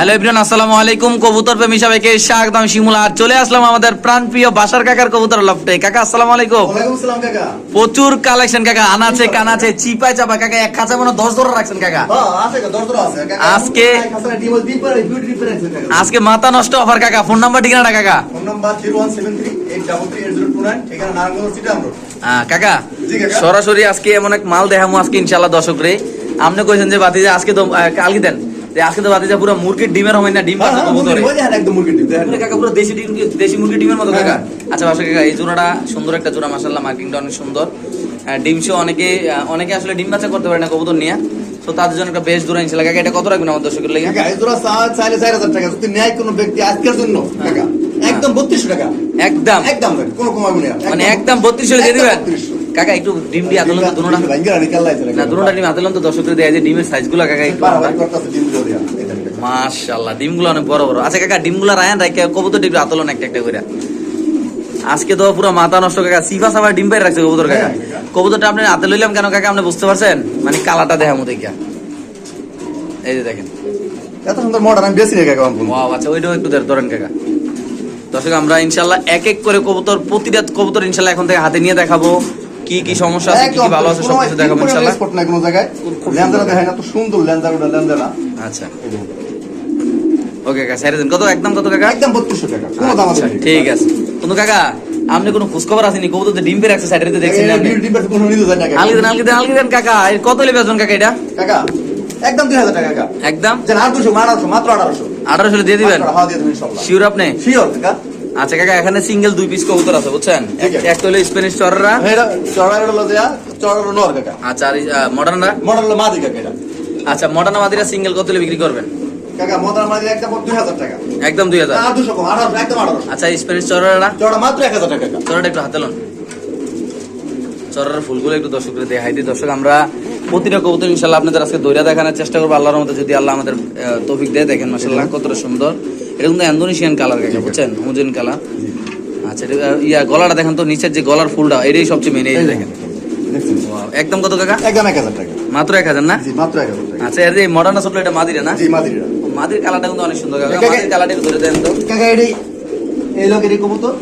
Hello everyone আসসালামু আলাইকুম। কবুতর প্রেমী সবাইকে স্বাগতম শিমুলা আর চলে আসলাম আমাদের প্রাণপ্রিয় বাসার কাকার কবুতর লফটে। কাকা আসসালামু আলাইকুম। কাকা। প্রচুর কালেকশন কাকা। আনাচে কানাচে চিপায় চাপা। কাকা এক খাঁচা মনে দশ ধরে রাখছেন কাকা। আছে কাকা দর দর আছে। কাকা আজকে- আজকে মাথা নষ্ট অফার কাকা। ফোন নাম্বার ঠিকানাটা কাকা? ফোন নাম্বার 01738338029 ঠিকানা নারায়ণগঞ্জ সিটি আমরা। আহ, কাকা জি কাকা। সরাসরি আজকে এমন এক মাল দেখামু আজকে ইনশাল্লাহ দর্শক রে আপনি কইছেন যে বাতি যে আজকে তো কালকে দেন। আজকে তো বাতি পুরো মুরগির ডিমের হয় না ডিম হ্যাঁ পাচ্ছে হ্যাঁ কবুতরে। হ্যাঁ একদম মুরগি ডিম কাকা পুরো দেশি ডিম দেশি মুরগি ডিমের মতো কাকা। আচ্ছা বাসা কাকা এই জোড়াটা সুন্দর একটা জোড়া মাশাআল্লাহ মার্কিংটা অনেক সুন্দর। ডিম শো অনেকে অনেকে আসলে ডিম বাচ্চা করতে পারে না কবুতর নিয়ে। তো তাদের জন্য একটা বেশ জোড়া ইনশাল্লাহ কাকা এটা কত রাখবেন আমার দর্শকের লেগে? কাকা এই জোড়া চা- চাইলে 4000 টাকা। যদি নেয় কোনো ব্যক্তি আজকের জন্য কাকা একদম 32 টাকা। একদম। একদম কোনো কমাবো না। মানে একদম বত্রিশ হলে দিয়ে দিবেন? কাকা একটু ডিম দিয়ে আতলন তো দুটোটা ভাঙ্গা রানি না দুটোটা ডিম আতলন তো দর্শকদের দেয় যে ডিমের সাইজগুলো কাকা একটু মাশাআল্লাহ ডিমগুলো অনেক বড় বড়। আচ্ছা কাকা ডিমগুলো রায়ান রাখে কবুতর ডিম আতলন একটা একটা করে আজকে তো পুরো মাথা নষ্ট কাকা সিফা সাফা ডিম পাই রাখছে কবুতর কাকা। হ্যাঁ, কবুতরটা আপনি হাতে লইলাম কেন কাকা আপনি বুঝতে পারছেন? মানে কালাটা দেখা। মতো কিয়া এই যে দেখেন। এত সুন্দর মডার্ন আমি বেশি কাকা ওয়াও আচ্ছা ওইটাও একটু ধরে- ধরেন কাকা। দর্শক আমরা ইনশাল্লাহ এক এক করে কবুতর প্রতিটা কবুতর ইনশাল্লাহ এখন থেকে হাতে নিয়ে দেখাবো। কি কি সমস্যা আছে কি কি ভালো আছে সবকিছু দেখাবো ইনশাল্লাহ spot নাই কোনো জায়গায়। লেন্দারা সুন্দর। দেখেন এত সুন্দর লেন্দার ওটা লেন্দারা আচ্ছা। ওকে কাকা দেন। কত একদম কত কাকা? একদম 3200 টাকা কোনো দাম আছে আচ্ছা, ঠিক আছে। কাকা আপনি কোনো খোঁজখবর আসেনি? কবুতর তো ডিম পেরে রাখছে সাইডে দেখছেন না আপনি? কোনো নিতে যায় কাকা। আলগি দেন আলগি দেন আলগি দেন কাকা। এর কত লেবে কাকা এটা? কাকা একদম 2000 টাকা কাকা। একদম? যেন 800 1800 মাত্র 1800 আঠারোশো দিয়ে দিবেন? হ্যাঁ দিয়ে দেবেন ইনশাআল্লাহ শিওর আপনি? শিওর কাকা। আচ্ছা কাকা এখানে সিঙ্গেল দুই পিস কবুতর আছে বুঝছেন? ঠিক আছে। একটা হলো স্প্যানিশ চররা এটা চড়া হলো দেয়া চড়া নর কাকা। আচ্ছা আর মডার্নরা মডেল মাদি কাকা এটা। আচ্ছা মডার্ন মাদিরা সিঙ্গেল কত বিক্রি করবেন? কাকা মডেল মাদি একদম 2000 টাকা। একদম দুই হাজার? না 200 কম 1800 একদম 1800 আচ্ছা স্প্যানিশ চড়া মাত্র 1000 টাকা চরটা একটু হাতে লন। চরের ফুলগুলো একটু দর্শকদের দেখাই দিই। দর্শক আমরা প্রতিটা কবুতর ইনশাল্লাহ আপনাদের আজকে দৈরা দেখানোর চেষ্টা করব। আল্লাহর মতো যদি আল্লাহ আমাদের তৌফিক দেয় দেখেন মাসাল্লাহ কতটা সুন্দর। এটা কিন্তু ইন্দোনেশিয়ান কালার কাকে বুঝছেন? হোমোজেন কালার আচ্ছা এটা, ইয়া গলাটা দেখেন তো নিচের যে গলার ফুলটা এটাই সবচেয়ে মেন এই দেখেন। একদম কত কাকা? একদম 1000 টাকা। মাত্র এক হাজার না? মাত্র 1000 টাকা। আচ্ছা এর যে মডার্ন আসলে এটা মাদিরে না? জি মাদিরা। মাদির কালারটা কিন্তু অনেক সুন্দর কাকা। মাদির কালারটা ধরে দেন তো। কাকা এডি এই লোক এডি কবুতর।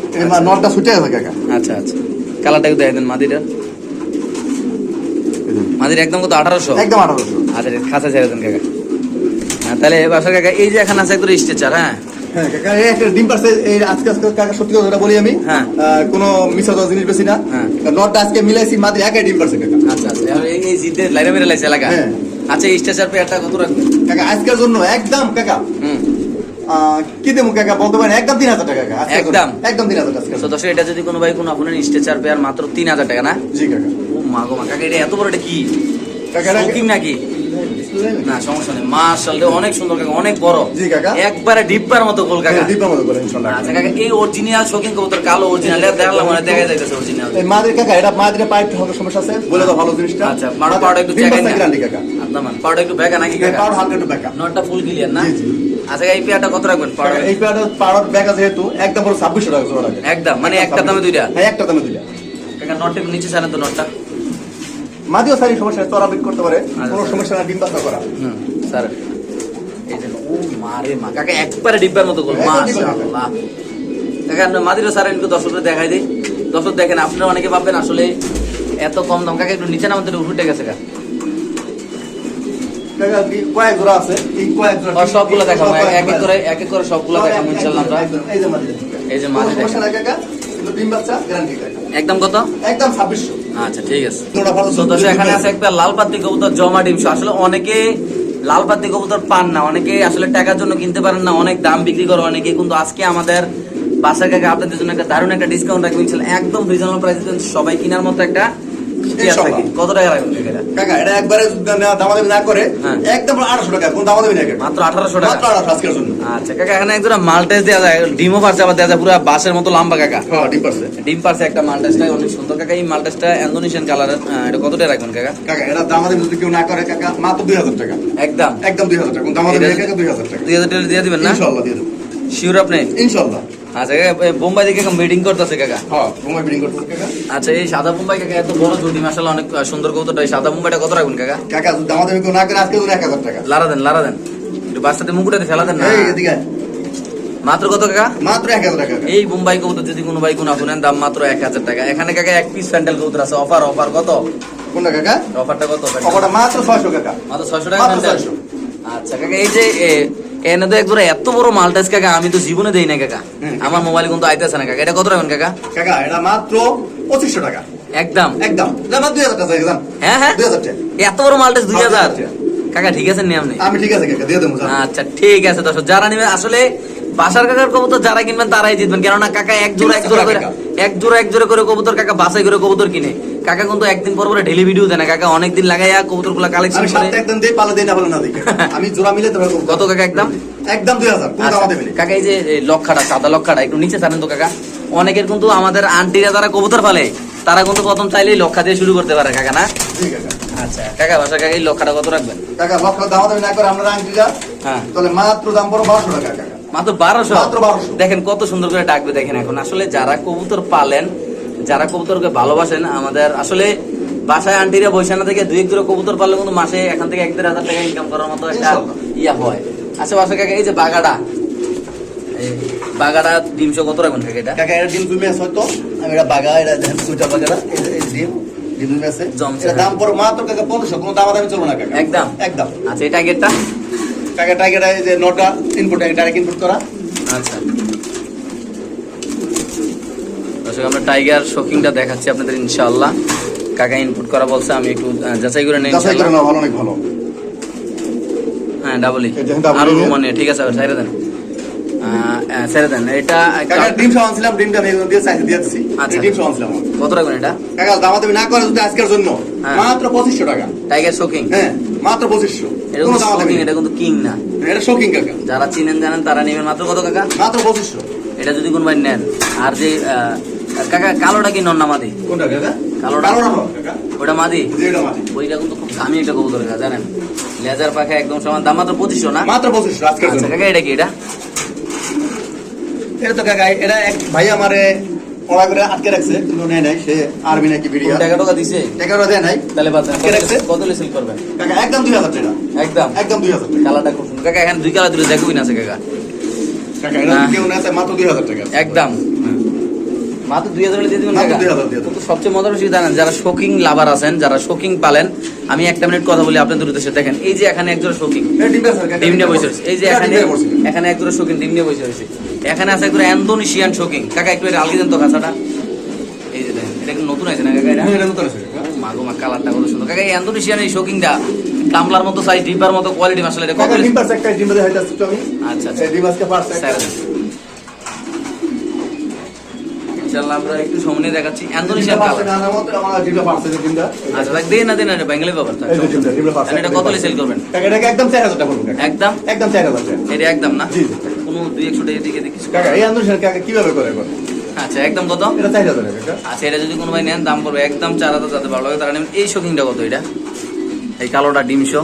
নটটা ছুটে আছে কাকা। আচ্ছা আচ্ছা। কালারটা একটু দেন মাদিরা মাদির একদম কত আঠারোশো? একদম 1800 আচ্ছা খাঁচা ছেড়ে দেন কাকা। হ্যাঁ তাহলে বাসার কাকা এই যে এখানে আছে একটু স্ট্রেচার হ্যাঁ? কাকা একটা ডিম পারছে আজকে আজকে কাকা সত্যি কথা বলি আমি। কোনো মিশা জিনিস বেশি না। হ্যাঁ। নটটা আজকে মিলাইছি মাত্র একাই ডিম পারছে কাকা। আচ্ছা আচ্ছা। এই জিতে লাইরে মেরে লাইছে এলাকা। হ্যাঁ। আচ্ছা স্ট্রেচার পেয়ারটা কত রাখবেন? কাকা আজকের জন্য একদম কাকা। হুম। কি দেবো কাকা? বলতে পারেন একদম তিন হাজার টাকা একদম? একদম তিন হাজার টাকা। তো এটা যদি কোনো ভাই কোনো আপনার স্ট্রেচার পেয়ার মাত্র তিন হাজার টাকা না? জি কাকা। ও মা গো মা কাকা এটা এত বড় এটা কি? কাকা Smoking নাকি? না সমস্যা নেই। মাশাল অনেক সুন্দর কাকা অনেক বড়। জি কাকা। একবারে ডিব্বার মতো গোল কাকা। হ্যাঁ, মতো আচ্ছা কাকা এই অরিজিনাল শৌখিন কবুতর কালো অরিজিনাল দেখলাম মানে দেখা যাইতেছে অরিজিনাল এই মাদের কাকা এটা মাদের পাইপ হবে সমস্যা আছে বলে দাও ভালো জিনিসটা। আচ্ছা পাউডার একটু চেক কাকা। আপনার পাউডার একটু বেকা নাকি পাউডার হালকা একটু ব্যাকা নটটা ফুল ক্লিয়ার না? জি, জি। আচ্ছা এই পেয়ারটা কত রাখবেন পাউডার এই পাউডার পাউডার ব্যাকা যেহেতু একদম পুরো ছাব্বিশশো টাকা জোড়া টাকা একদম মানে একটা দামে দুইটা? হ্যাঁ একটা দামে দুইটা। কাকা নটটা নিচে ছাড়েন তো নটটা। মাদিও সারি সমস্যা নেই, চড়া করতে পারে আচ্ছা, কোনো। সমস্যা না ডিম বাচ্চা করা। হুম স্যার। এই যে ও মারে মা। কাকা একবারে ডিব্বার মতো গোল একদম ডিব্বার মাশাআল্লাহ। কাকা মাদিরও স্যার একটু দর্শকদের দেখাই দিই। দর্শক দেখেন আপনারা অনেকে ভাববেন আসলে এত কম দাম। কাকা একটু নিচে নামাতে উঠে গেছে কাকা। কয়েক জোড়া আছে? এই কয়েক জোড়া সবগুলো দেখাবো এক এক করে এক এক করে সবগুলো দেখাবো ইনশাআল্লাহ আমরা। এই যে মাদি এই যে কোনো মাদি সমস্যা দেখেন। নাই কাকা কিন্তু ডিম বাচ্চা গ্যারান্টি একদম কত? একদম ছাব্বিশশো। আচ্ছা ঠিক আছে। তো এখানে আছে একটা লাল পাতি কবুতর জমা ডিম আসলে অনেকে লাল পাতি কবুতর পান না অনেকে আসলে টাকার জন্য কিনতে পারেন না অনেক দাম বিক্রি করে অনেকে কিন্তু আজকে আমাদের বাসার কাছে আপনাদের জন্য একটা দারুণ একটা ডিসকাউন্ট রাখবেন। একদম রিজনেবল প্রাইসে সবাই কেনার মতো একটা। কত টাকা রাখবেন কাকা এটা? একবারে দামাদামি না করে হ্যাঁ। একদম আঠারোশো টাকা কোন দামাদামি না মাত্র আঠারোশো মাত্র আঠারোশো আজকের জন্য। আচ্ছা কাকা এখানে একজোড়া মালটেস দেওয়া যায় ডিমও পারছে আবার দেওয়া যায় পুরো বাসের মতো লম্বা কাকা। হ্যাঁ ডিম পারছে। ডিম পারছে একটা মালটেসটা অনেক সুন্দর। কাকা এই মালটেসটা ইন্দোনেশিয়ান কালারের এটা কত টাকা রাখবেন কাকা? কাকা এটা দামাদামি যদি কেউ না করে কাকা মাত্র দুই হাজার টাকা। একদম? একদম দুই হাজার টাকা। কোন দামাদামি দুই হাজার টাকা। দুই হাজার টাকা দিয়ে দিবেন না? ইনশাল্লাহ দিয়ে দেবো। শিওর আপনি? ইনশাল্লাহ। আচ্ছা বোম্বাই থেকে মিটিং করতেছে কাকা? হ্যাঁ ঘুমাই বিডিং করতে কাকা। আচ্ছা এই সাদা বোম্বাই কাকা এত বড় জুটি মাসাল্লাহ অনেক সুন্দর কবুতরটা। এই সাদা বোম্বাইটা কত রাখবেন কাকা? কাকা দামাদামি কেউ না করে আজকে জন্য এক হাজার টাকা। লারা দেন লারা দেন। একটু বাচ্চাদের মুকুটাতে ফেলা দেন না। এই এদিকে মাত্র কত কাকা? মাত্র এক হাজার টাকা। এই বোম্বাই কবুতর যদি কোনো ভাই কোনো আপনার দাম মাত্র এক হাজার টাকা। এখানে কাকা এক পিস প্যান্ডেল কবুতর আছে। অফার অফার কত? কোনটা কাকা? অফারটা কত? অফারটা মাত্র ছয়শো কাকা। মাত্র ছয়শো টাকা মাত্র প্যান্ডেল 600 আচ্ছা কাকা এই যে এনে তো একবার এত বড় মালটাস কাকা আমি তো জীবনে দেই না কাকা। আমার মোবাইল কিন্তু আইতেছে না কাকা। এটা কত রাখবেন কাকা? কাকা এটা মাত্র পঁচিশশো টাকা। একদম? একদম। দাম দুই হাজার টাকা হ্যাঁ হ্যাঁ? দুই হাজার এত বড় দুই হাজার? কাকা ঠিক আছে নি। আপনি আমি ঠিক আছে কাকা দিয়ে দেবো আচ্ছা ঠিক আছে দর্শক যারা নেবেন আসলে বাসার কাকার কবুতর যারা কিনবেন তারাই জিতবেন। কেননা কাকা এক জোড়া এক জোড়া করে এক জোড়া এক জোড়া করে কবুতর কাকা বাসাই করে কবুতর কিনে। কাকা কিন্তু একদিন পর পরে ডেলি ভিডিও দেয় না। কাকা অনেকদিন লাগাইয়া কবুতরগুলা কালেকশন করে একদম দিই পালা দিই না বলে না দিই। আমি জোড়া মিলে তোমার কত কাকা একদম? একদম দুই হাজার। কোনো দাম আচ্ছা, কাকা এই যে লক্ষাটা সাদা লক্ষাটা একটু নিচে ছাড়েন তো কাকা। অনেকের কিন্তু আমাদের আন্টিরা যারা কবুতর পালে তারা কিন্তু প্রথম চাইলেই লক্ষা দিয়ে শুরু করতে পারে কাকা না? আচ্ছা। কাকা বাসা কাকা এই লক্ষাটা কত রাখবেন? কাকা লক্ষ দাম দেবেন না করে আমরা আংটিটা হ্যাঁ। তাহলে মাত্র দাম পড়ো বারোশো টাকা কাকা। মাত্র বারোশো? দেখেন কত সুন্দর করে ডাকবে দেখেন এখন। আসলে যারা কবুতর পালেন যারা কবুতরকে ভালোবাসেন আমাদের আসলে বাসায় আন্টিরা বৈশানা থেকে দুই দুটো কবুতর পারলে কিন্তু মাসে এখান থেকে এক দেড় হাজার টাকা ইনকাম করার মতো একটা ইয়া হয়। আচ্ছা বাসা কাকা এই যে বাগাটা এই বাগাটা ডিমশো কত রাখবেন কাকা এটা? কাকা এটা ডিম হয়তো। আমি এটা বাগা এটা দেখেন বাগেরা এই ডিম ডিম জমছে। দাম পড়ো মাত্র কাকা পনেরোশো কোনো দাম দামি চলবে না কাকা। একদম? একদম। আচ্ছা এটা আগেরটা কাকা টাইগার এই যে নটা ইনপুট ডাইরেক্ট ইনপুট করা। আচ্ছা। দর্শক আমরা টাইগার শোকিংটা দেখাচ্ছি আপনাদের ইনশাআল্লাহ। কাকা ইনপুট করা বলছে আমি একটু যাচাই করে নিই যাচাই করে নাও ভালো অনেক ভালো। হ্যাঁ ডাবলই double আরও ই। মানে ঠিক আছে ছেড়ে দেন। ছেড়ে দেন। এটা কাকা ডিম সহ আনছিলাম ডিমটা আমি দিয়ে সাইজ দিয়ে দিচ্ছি আচ্ছা। ডিম সহ আনছিলাম কত রাখবেন এটা? কাকা দাম দামি না করে যদি আজকের জন্য। হ্যাঁ। মাত্র পঁচিশশো টাকা। টাইগার শোকিং হ্যাঁ মাত্র পঁচিশশো। এটা কিন্তু দামি শোকিং এটা কিন্তু কিং না। এটা শোকিং কাকা। যারা চিনেন জানেন তারা নেবেন মাত্র কত কাকা? মাত্র পঁচিশশো। এটা যদি কোন ভাই নেন। আর যে কাকা কালোটা কি নন না মাদি? কোনটা কাকা? কালোটা? ওটা মাদি। ওইটা কিন্তু খুব দামি একটা কবুতর কাকা জানেন? লেজার পাখা একদম সমান দাম মাত্র পঁচিশশো না? মাত্র পঁচিশশো আজকের আচ্ছা কাকা এটা কি এটা? এটা তো কাকা এটা এক ভাই আমারে পড়া করে আটকে রাখছে কিন্তু নেয় নাই। সে আর্মি নাকি টাকা টাকা দিছে? টাকাটা দেয় নাই। তাহলে বাদ আটকে রাখছে? করবেন? কাকা একদম দুই হাজার টাকা। একদম? একদম দুই হাজার টাকা। কালারটা খুব সুন্দর। কাকা এখানে দুই কালার দিলে দেখবই না আছে কাকা। কাকা এটা না। কেউ মাত্র দুই হাজার টাকা। একদম। মাত্র দুই হাজার দিয়ে দিবেন মাত্র কাকা? 2000 দিয়ে দেবো। কিন্তু সবচেয়ে মজার বিষয় জানেন যারা শোকিং লাভার আছেন যারা শোকিং পালেন আমি একটা মিনিট কথা বলি আপনাদের উদ্দেশ্যে। দেখেন এই যে এখানে একজন শোকিং কাকা, ডিম নিয়ে বসে রয়েছে। এই যে এখানে এখানে একজন শোকিং ডিম নিয়ে বসে রয়েছে। এখানে আছে একজন অ্যান্থোনিশিয়ান শোকিং কাকা একটু এটা আলগি দেন তো কাঁচাটা এই যে দেখেন এটা নতুন আছে না কাকা এটা হ্যাঁ, নতুন আছে। মাগো মা কালারটা কত সুন্দর কাকা এই এই শোকিংটা গামলার মতো সাইজ ডিপার মতো কোয়ালিটি মাসালা এটা কত ডিম পারছে একটা, ডিম হাইটাচ্ছি তো আমি। আচ্ছা আচ্ছা ডিম আজকে পারছে ইনশাআল্লাহ আমরা একটু সামনে দেখাচ্ছি পারছে কালার না, আমার মতে আমার ডিমটা পারছে যে ডিমটা। আচ্ছা দেন না দেন না বেঙ্গলি ব্যাপার এই যে ডিমটা, ডিমটা পারছে। এটা কত সেল করবেন এটাকে একদম 4000 টাকা কাকা। একদম একদম 4000 টাকা। এটা একদম না জি। কোনো দুই একশো টাকা দিকে কাকা, এই আন্দোলন কাকা কীভাবে করে? আচ্ছা একদম কত এটা 4000 টাকা, কাকা। আচ্ছা এটা যদি কোনো ভাই নেন দাম পড়বে একদম চার হাজার যাতে ভালো লাগে তারা নেবেন এই শোকিংটা কত এটা এই কালোটা ডিম শো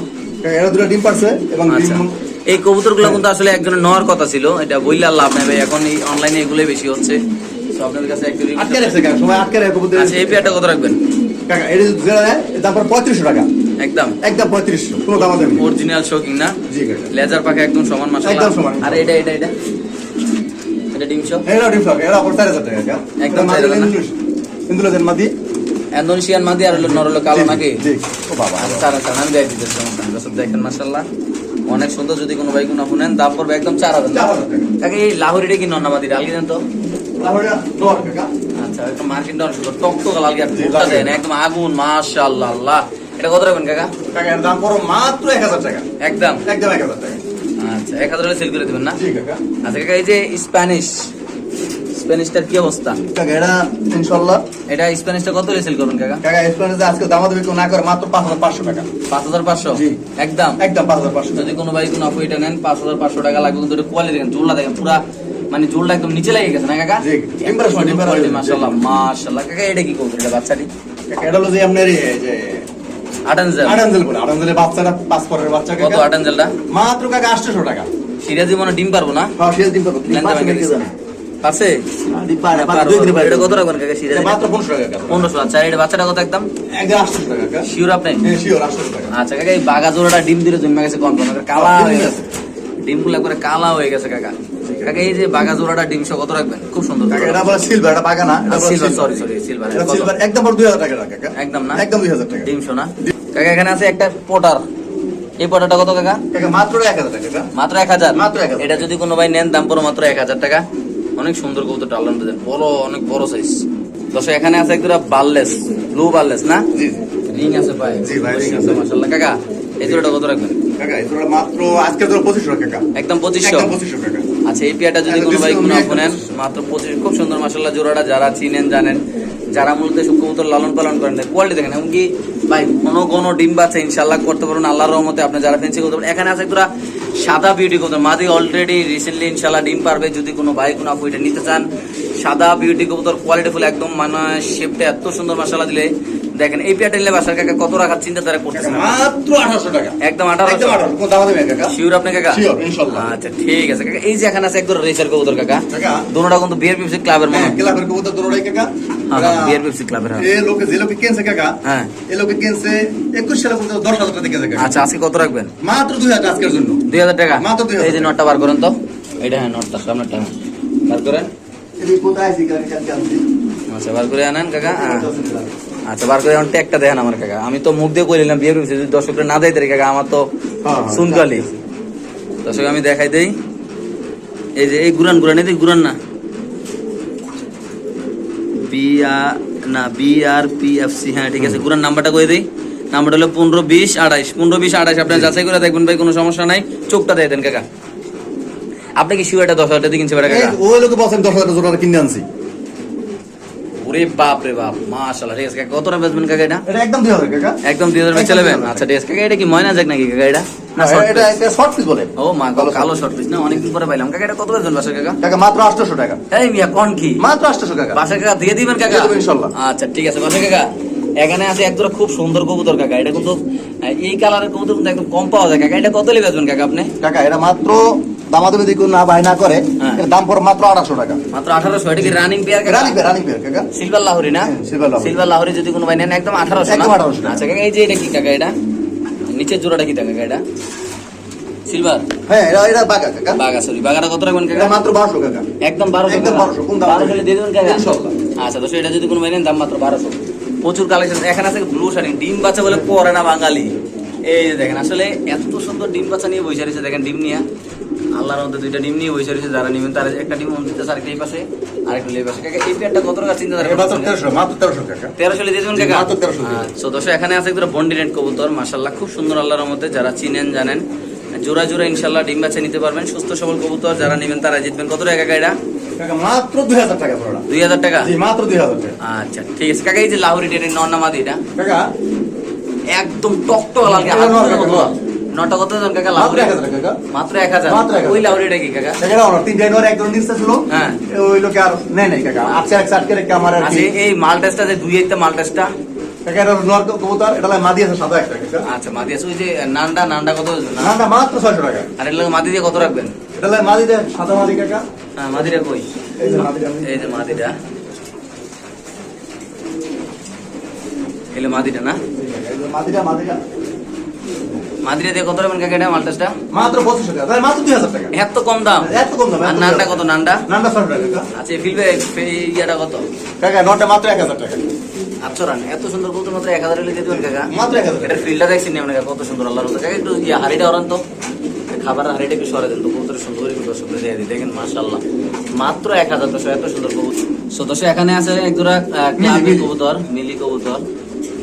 এরা দুটো ডিম পারছে এবং আচ্ছা ডিম এই কবুতরগুলো কিন্তু আসলে একজনের নেওয়ার কথা ছিল এটা বললে লাভ নেই ভাই এখন এই অনলাইনে এগুলোই বেশি হচ্ছে তো আপনাদের কাছে একটু আটকে রাখছে কাকা, সময় আটকে রাখে কবুতর। আচ্ছা এই পেয়ারটা কত রাখবেন কাকা, এটা যদি পড়ে 3500 টাকা। একদম একদম 3500, কোনো দাম অরিজিনাল শোকিং না জি, কাকা। লেজার পাখা একদম সমান মাসাল্লাহ একদম সমান। আর এটা এটা এটা এটা ডিম এরাও ডিম ফ্লক, এরা অফার 4000 টাকা, একদম এটা মাদি 4000 না? মাদি। ইন্দোনেশিয়ান মাদি আর হলো নরলো কালো নাকি জি। ও বাবা। আচ্ছা আমি দিতেছি দর্শক দেখেন মাসাল্লাহ অনেক সুন্দর যদি কোনো ভাই কোনো শুনেন দাম পড়বে একদম চার হাজার 4000 টাকা। কাকে এই লাহোরিটা কি নন্নামাদি ডালগি দেন তো। আচ্ছা একটা মার্কিন সুন্দর টক টক লালগি আর। দেন একদম আগুন মাশাআল্লাহ আল্লাহ এটা কত রাখবেন কাকা কাকা, এর দাম পড়ো মাত্র 1000 টাকা। একদম একদম 1000 টাকা। আচ্ছা এক হাজার সেল করে দেবেন না জি, কাকা। আচ্ছা কাকা এই যে স্প্যানিশ স্প্যানিশটার কি অবস্থা কাকা, এটা এটা স্প্যানিশটা কত সেল করবেন কাকা কাকা, এসপারেন্সে আজকে না করে মাত্র 5500 টাকা। পাঁচ হাজার পাঁচশো জি। একদম একদম 5500 টাকা। যদি কোনো ভাই কোনো আপু এটা নেন পাঁচ হাজার পাঁচশো টাকা লাগবে কিন্তু কোয়ালিটি দেখেন দেখেন পুরা মানে জোলটা একদম নিচে লেগে গেছে না কাকা জি। মাশাআল্লাহ মাশাআল্লাহ কাকা এটা কি করবেন এটা বাচ্চাটি কাকা, এটা হলো যে আপনার এই যে আটানজেল। আটানজেল বলে, আটানজেলের বাচ্চাটা পাঁচ পরের বাচ্চা কত আটানজেলটা? মাত্র কাকা? 800 টাকা। সিরাজি মনে ডিম পারব না? হ্যাঁ, ডিম পাবো। ডিম। পারছে? পারে, পারব। দুই দিনে পারে। এটা কত রাখবেন কাকা সিরাজি? মাত্র 1500 টাকা কাকা। পনেরোশো আচ্ছা এটা বাচ্চাটা কত একদম? একদম 800 টাকা কাকা। শিওর আপনি? হ্যাঁ, sure, 800 টাকা। আচ্ছা কাকা এই বাগা জোড়াটা ডিম দিলে জমে গেছে কালা হয়ে গেছে। ডিমগুলো একবারে কালা হয়ে গেছে কাকা। কাকা এই যে বাগা জোড়াটা ডিম সহ কত রাখবেন? খুব সুন্দর। কাকা এটা বলে সিলভার এটা বাগা না এটা সিলভার সরি সরি সিলভার এটা সিলভার একদম বড় 2000 টাকা না কাকা। একদম না? একদম 2000 টাকা। ডিম সোনা কাকা এখানে আছে একটা পটার। এই পটারটা কত কাকা? মাত্র 1000 টাকা। মাত্র এক হাজার? মাত্র 1000 এটা যদি কোনো ভাই নেন দাম পড়ো মাত্র এক হাজার টাকা। অনেক সুন্দর কবুতরটা আল্লাহ দেন বড় অনেক বড় সাইজ দশ এখানে আছে একটা বার্লেস ব্লু বার্লেস না? জি রিং আছে ভাই। জি ভাই, ring আছে। মাশাআল্লাহ। কাকা এই জোড়াটা কত রাখবেন? কাকা এটা মাত্র আজকে তো 2500 টাকা একদম একদম 2500 টাকা। আচ্ছা এই পেয়ারটা যদি কোনো ভাই কোনো একদম মাত্র পঁচিশ খুব সুন্দর মাসাল্লাহ জোড়াটা যারা চিনেন জানেন যারা মূলত কবুতর লালন পালন করেন কোয়ালিটি দেখেন। এমনকি ভাই কোনো কোনো ডিম বাচ্চা ইনশাল্লাহ করতে পারবেন আল্লাহর রহমতে আপনি যারা ফেন্সি করতে পারেন এখানে আছে তোরা সাদা বিউটি কবুতর মাদি অলরেডি রিসেন্টলি ইনশাল্লাহ ডিম পারবে। যদি কোনো ভাই কোনো আপু এটা নিতে চান সাদা বিউটি কবুতর কোয়ালিটি ফুল একদম মানে শেপটা এত সুন্দর মাসাল্লাহ দিলে দেখেন এই পেয়ারটা নিলে বাসার কাকা কত রাখার চিন্তা তারা করতেছে মাত্র 1800 টাকা। একদম আঠারো একদম 1800 কোন দাম দেবে কাকা। শিওর আপনি কাকা? আচ্ছা ঠিক আছে কাকা। এই যে এখানে আছে একদম রেসার কবুতর কাকা। দুটোটা কিন্তু বিয়ার পিপসি ক্লাবের মনে ক্লাবের কবুতর দৌড়াই কাকা। হ্যাঁ, বিয়ার পিপসি ক্লাবের। লোকে যে লোকে কিনছে কাকা এ লোকে কিনছে 21 সালে পর্যন্ত 10000 টাকা দিয়ে কাকা। আচ্ছা আজকে কত রাখবেন? মাত্র 2000 আজকের জন্য। দুই হাজার টাকা? মাত্র 2000 এই যে নটটা বার করেন তো। এটা হ্যাঁ নটটা হ্যাঁ। বার করেন। এই কোথায় আছে কাকা? আচ্ছা বার করে আনেন কাকা। আচ্ছা বার করে এখন ট্যাগটা দেখেন আমার কাকা। আমি তো মুখ দিয়ে কইলাম বিয়ার পিপসি যদি দর্শকরা না দেয় তাহলে কাকা আমার তো হ্যাঁ, হ্যাঁ, শুনকালি দর্শক আমি দেখাই দেই। এই যে এই গুরান গুরান এই গুরান না। বি আর না B R P F C হ্যাঁ ঠিক আছে। পুরান নাম্বারটা কই দেই? নাম্বারটা হলো পনেরো বিশ আড়াইশ। পনেরো বিশ আড়াইশ আপনার যাচাই করে দেখবেন ভাই কোনো সমস্যা নাই। চোখটা দিয়ে দেন কাকা। আপনি কি শিওরটা দশ হাজার টাকা কিনছে কাকা? ও লোকে বলছেন 10000 টাকা জোড়া কিনে আনছি। ওরে বাপ রে বাপ মাশাআল্লাহ আছে কাকা কত বেচবেন কাকা এটা? এটা একদম 2000 কাকা। একদম দুই হাজার একদম চলে 2000 আচ্ছা আছে কাকা এটা কি ময়না যাক নাকি কাকা এটা? না এটা শর্ট পিস বলে। ও মা কালো শর্ট পিস না অনেকদিন পরে পাইলাম। কাকা এটা কত বেচবেন বাসা কাকা? কাকা মাত্র 800 টাকা। এই মিয়া কোন কি? মাত্র 800 টাকা। বাসা কাকা দিয়ে দিবেন কাকা? ইনশাল্লাহ। আচ্ছা ঠিক আছে বাসা কাকা এখানে আছে একদম খুব সুন্দর কবুতর কাকা এটা কিন্তু এই কালারের কবুতর কিন্তু একদম কম পাওয়া যায়। কাকা এটা কত লেগে বেচবেন কাকা আপনি? কাকা এটা মাত্র দামাদামি যদি কেউ না বাই না করে হ্যাঁ। দাম পড়ে মাত্র 800 টাকা। মাত্র আঠারোশো এটা কি running pair running running pair কাকা। সিলভার লাহোরি না? silver লাহোরি। সিলভার লাহোরি যদি কোনো ভাই নেন একদম আঠারোশো একদম 1800 টাকা। আচ্ছা কাকা এই যে এটা কি কাকা এটা? নিচের জোড়াটা কি কাকা এটা? সিলভার হ্যাঁ এটা এটা বাগা কাকা। বাগা সরি বাগাটা কত রাখবেন কাকা? মাত্র 1200 কাকা। একদম বারোশো একদম 1200, কোন দাম? দিয়ে দেবেন কাকা। আচ্ছা তো এটা যদি কোনো মেনেন দাম মাত্র প্রচুর কালেকশন এখানে আছে ব্লু শাড়ি ডিম বাচ্চা বলে পরে না বাঙালি। এই যে দেখেন আসলে এত সুন্দর ডিম বাচ্চা নিয়ে বসে রয়েছে দেখেন ডিম নিয়ে। আল্লাহর মধ্যে দুইটা ডিম নিয়ে বসে রয়েছে যারা নিবেন তারা একটা ডিম দিতে আরেকটা এই পাশে এই পাশে কাকা এই পেয়ারটা কত টাকা চিন্তা এটা মাত্র 1300 মাত্র 1300 টাকা। তেরোশো দিয়ে দেবেন কাকা? মাত্র 1300 দিয়ে। আচ্ছা দশ এখানে আছে একটা বন্ডিনেট কবুতর খুব সুন্দর আল্লাহর মধ্যে যারা চিনেন জানেন। জোড়া জোড়া ইনশাল্লাহ ডিম বাচ্চা নিতে পারবেন সুস্থ সবল কবুতর যারা নেবেন তারা জিতবেন। কত টাকা কাকা এটা? মাত্র 2000 টাকা পড়া দুই হাজার টাকা? জি মাত্র 2000 টাকা। আচ্ছা ঠিক আছে। কাকা এই যে লাহোরি টেটের নন্নামাদি এটা? কাকা একদম টকটক লাল এটা নটা কত? জন কাকা? মাত্র লাহোরি 1000 টাকা কাকা। মাত্র এক হাজার? ওই লাহোরিটা কি কাকা? কাকা ওরা তিন জানুয়ারি একজন নিচ্ছে ছিল হ্যাঁ। ওই লোকে আর নেই নাই কাকা। আটকে এক আটকে রেখে আমার আর আচ্ছা এই মাল টেস্টটা যে দুই একটা মাল টেস্টটা? কাকা এটা নর কবুতর এটা লাগে মাদি আছে সাদা একটা কাকা। আচ্ছা মাদি আছে। ওই যে নান্ডা নান্ডা কত না না না মাত্র 600 টাকা। আর লগে মাদি দিয়ে কত রাখবেন? এটা লাগে মাদি দে সাদা মাদি কাকা। হ্যাঁ মাদিটা কই? এই যে মাদিটা। এই যে মাদিটা। এলে মাদিটা না? মাদিটা মাদিটা। মাদিটা দিয়ে কত রাখবেন কাকা এটা মাল মাত্র 2500 টাকা। তাহলে মাত্র 2000 টাকা। এত কম দাম? এত কম দাম আর কম কত। নান্ডা নান্ডা 600 টাকা আচ্ছা ফিলবে ইয়াটা কত? কাকা নটা মাত্র 1000 টাকা। আচ্ছা রান এত সুন্দর বলতে মাত্র এক হাজার দিয়ে দেবেন কাকা। মাত্র 1000 টাকা। এটার ফিল্ডটা দেখছি আপনাকে কত সুন্দর আল্লাহর মতো কাকা একটু ইয়া হাড়িটা ওরান তো। খাবার হাড়িটা একটু সরে দেন তো কবুতরের সুন্দর একটু দর্শক দিয়ে দিই। দেখেন মাশাআল্লাহ। মাত্র এক হাজার দশ এত সুন্দর কবুতর। সো দশ এখানে আছে এক কবুতর মিলি কবুতর।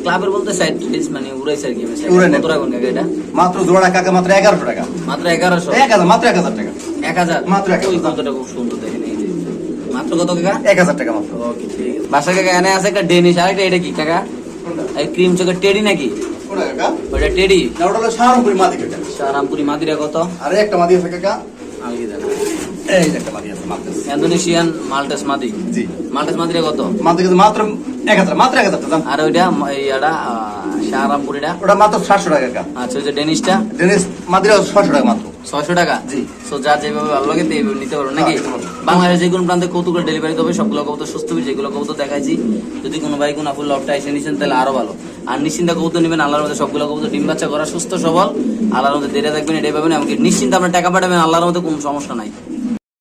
ক্লাবের বলতে সাইড ফিস মানে উড়াইছে আর কি উড়াই না। কত রাখুন কাকা এটা? মাত্র জোড়া কাকা? মাত্র 1100 টাকা। মাত্র এগারোশো? 1000 মাত্র 1000 টাকা। এক হাজার? মাত্র 1000 ওই কতটা খুব সুন্দর দেখেন এই যে। মাত্র কত কাকা? 1000 টাকা মাত্র। ওকে ঠিক আছে। বাসা কাকা এখানে আছে একটা ডেনিশ আরেকটা এটা কি কাকা? এই ক্রিম চোখের টেডি নাকি? কোনটা কাকা? ওটা টেডি না ওটা হলো শাহরুপুরি মাদি কাকা। মাদিরা কত? আরে একটা মাদি আছে কাকা। আমি কি জানি? এই একটা মাদি আছে মাত্র ইন্দোনেশিয়ান মাল্টাস মাদি। জি। মাল্টাস মাদিরা কত? মাদি কিন্তু মাত্র 1000 মাত্র 1000 টাকা। আর ওইটা এইটা শাহরামপুরিটা ওটা মাত্র 700 টাকা আচ্ছা ওই যে ডেনিশটা? ডেনিস মাদিরা 600 টাকা মাত্র। ছয়শো টাকা? জি। সো যা যেভাবে ভালো লাগে তো এইভাবে নিতে পারবেন নাকি? হ্যাঁ, যে কোনো প্রান্তে কৌতুকের ডেলিভারি দেবে সবগুলো কবুতর সুস্থ হবে যেগুলো কবুতর দেখাইছি যদি কোনো ভাই কোনো ফুল লটটা এসে নিছেন তাহলে আরও ভালো। আর নিশ্চিন্তা কবুতর নেবেন আল্লাহর মধ্যে সবগুলো কবুতর ডিম বাচ্চা করা সুস্থ সবল। আল্লাহর মধ্যে দেরে থাকবেন এটাই পাবেন এমনকি নিশ্চিন্তে আপনার টাকা পাঠাবেন আল্লাহর মধ্যে কোনো সমস্যা নাই।